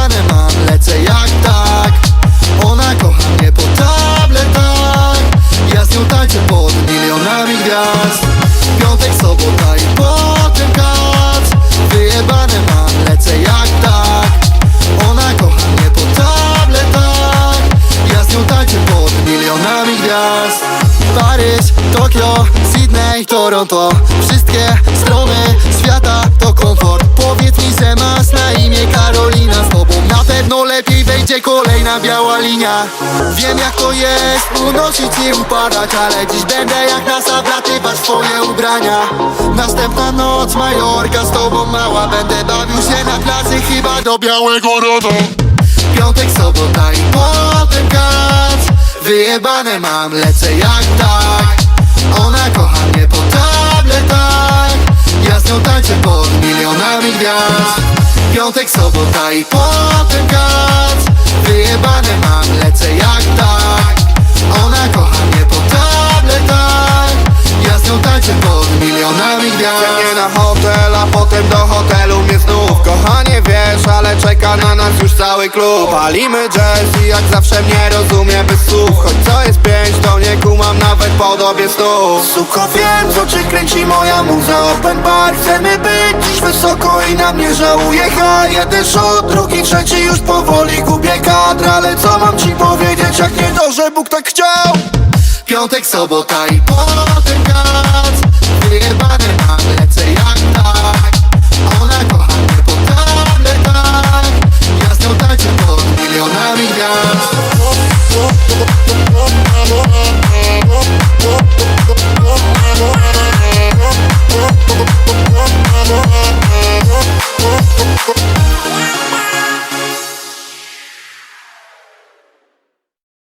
ścianę mam, lecę jak tak. Ona kocha mnie po tabletach. Ja z nią tańczę pod milionami gwiazd. Piątek, sobota i potem kac. Wyjebane mam, lecę jak tak. Ona kocha mnie po tabletach. Ja z nią tańczę pod milionami gwiazd. Paryż, Tokio, Sydney, Toronto. Wszystkie strony świata to lepiej wejdzie kolejna biała linia. Wiem jak to jest, unosić i upadać Ale dziś będę jak NASA wlatywać w twoje ubrania. Następna noc, Majorka z tobą mała Będę bawił się na plaży chyba do białego rodu. Piątek, sobota i potem kac. Wyjebane mam, lecę jak tak. Ona kocha mnie po tabletach. Ja z nią tańczę pod milionami gwiazd. Piątek, sobota i potem kac do hotelu mnie znów Kochanie wiesz, ale czeka na nas już cały klub. Palimy jazz i jak zawsze mnie rozumie bez słów. Choć co jest pięć, to nie kumam nawet po dobie snów Suko wiem, co cię kręci moja muza. Open bar, chcemy być dziś wysoko i na mnie żałuje ha Jeden shot, drugi, trzeci już powoli gubię kadr. Ale co mam ci powiedzieć, jak nie to, że Bóg tak chciał? Piątek, sobota i potem